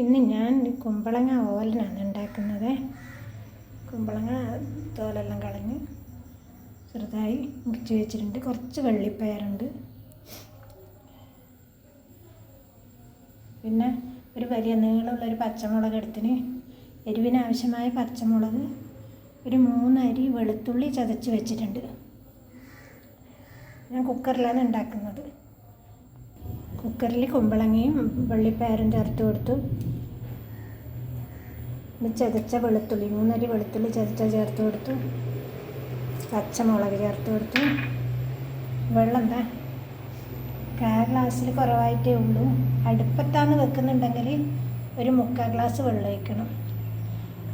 ഇന്ന് ഞാൻ കുമ്പളങ്ങ ഓലനാണ് ഉണ്ടാക്കുന്നത്. കുമ്പളങ്ങ തോലെല്ലാം കളഞ്ഞ് ചെറുതായി മുറിച്ച് വെച്ചിട്ടുണ്ട്. കുറച്ച് വെള്ളിപ്പയറുണ്ട്. പിന്നെ ഒരു വലിയ നീളമുള്ള ഒരു പച്ചമുളക് എടുത്തിന്. എരിവിനാവശ്യമായ പച്ചമുളക് ഒരു മൂന്നരി വെളുത്തുള്ളി ചതച്ച് വെച്ചിട്ടുണ്ട്. ഞാൻ കുക്കറിലാണ് ഉണ്ടാക്കുന്നത്. കുക്കറിൽ കുമ്പളങ്ങയും വെള്ളിപ്പയറും ചേർത്ത് കൊടുത്തു. പിന്നെ ചതച്ച വെളുത്തുള്ളി മൂന്നരി വെളുത്തുള്ളി ചതച്ച ചേർത്ത് കൊടുത്തു. പച്ചമുളക് ചേർത്ത് കൊടുത്തു. വെള്ളം എന്താ? കാ ഗ്ലാസ്സിൽ കുറവായിട്ടേ ഉള്ളൂ. അടുപ്പത്താന്ന് വെക്കുന്നുണ്ടെങ്കിൽ ഒരു മുക്കാൽ ഗ്ലാസ് വെള്ളം ഒഴിക്കണം.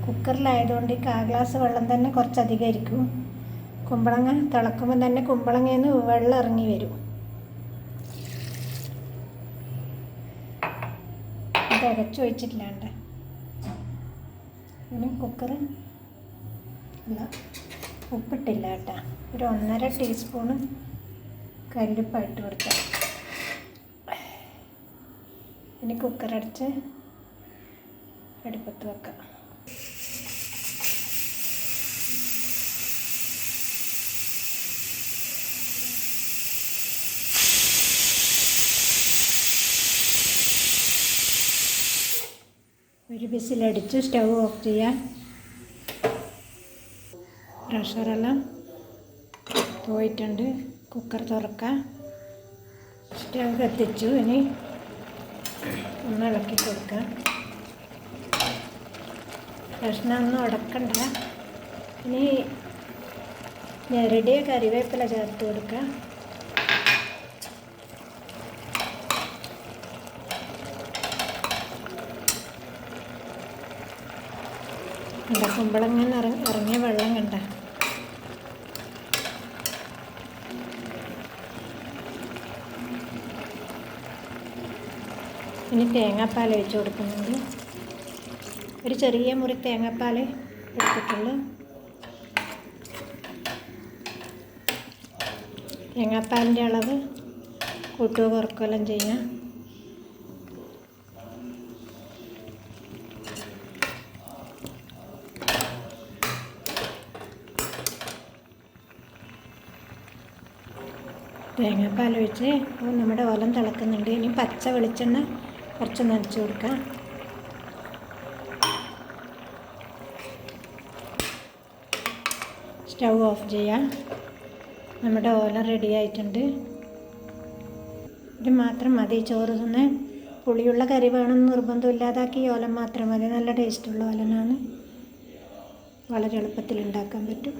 കുക്കറിലായതുകൊണ്ട് ഈ കാ ഗ്ലാസ് വെള്ളം തന്നെ കുറച്ചധികം ആയിരിക്കും കുമ്പളങ്ങ തിളക്കുമ്പോൾ തന്നെ കുമ്പളങ്ങയിൽ നിന്ന് വെള്ളം ഇറങ്ങി വരും. ഇത് അകച്ചു വെച്ചിട്ടില്ലാണ്ട് ഇനി കുക്കർ ഉപ്പിട്ടില്ല കേട്ടോ. ഒരു ഒന്നര ടീസ്പൂണ് കല്ലുപ്പായിട്ട് കൊടുക്കാം ഇനി കുക്കർ അടുപ്പത്ത് വെക്കാം. ഒരു ബിസിലടിച്ച് സ്റ്റവ് ഓഫ് ചെയ്യാൻ പ്രഷറെല്ലാം പോയിട്ടുണ്ട്. കുക്കർ തുറക്കാം സ്റ്റൗ കത്തിച്ചു. ഇനി ഒന്ന് ഇളക്കി കൊടുക്കാം. കഷ്ണം ഒന്നും ഉടക്കണ്ട ഇനി ഞെരടിയ കറിവേപ്പില ചേർത്ത് കൊടുക്കാം. കണ്ട കുമ്പളങ്ങനെ ഇറങ്ങി ഇറങ്ങിയ വെള്ളം കണ്ട. ഇനി തേങ്ങാപ്പാൽ ഒഴിച്ച് കൊടുക്കുന്നുണ്ട്. ഒരു ചെറിയ മുറി തേങ്ങാപ്പാൽ എടുത്തിട്ടുള്ളൂ. തേങ്ങാപ്പാലിന്റെ അളവ് കൂട്ടുക കുറക്കുകയെല്ലാം ചെയ്യാം തേങ്ങാപ്പാൽ ഒഴിച്ച് നമ്മുടെ ഓലം തിളക്കുന്നുണ്ട്. ഇനി പച്ച വെളിച്ചെണ്ണ കുറച്ച് നനച്ചു കൊടുക്കാം. സ്റ്റൗ ഓഫ് ചെയ്യാം. നമ്മുടെ ഓലം റെഡി ആയിട്ടുണ്ട്. ഇത് മാത്രം മതി. ചോറ് തന്നെ പുളിയുള്ള കറി വേണമെന്ന് നിർബന്ധമില്ലാതാക്കി ഓലം മാത്രം മതി. നല്ല ടേസ്റ്റുള്ള ഓലനാണ്. വളരെ എളുപ്പത്തിൽ ഉണ്ടാക്കാൻ പറ്റും.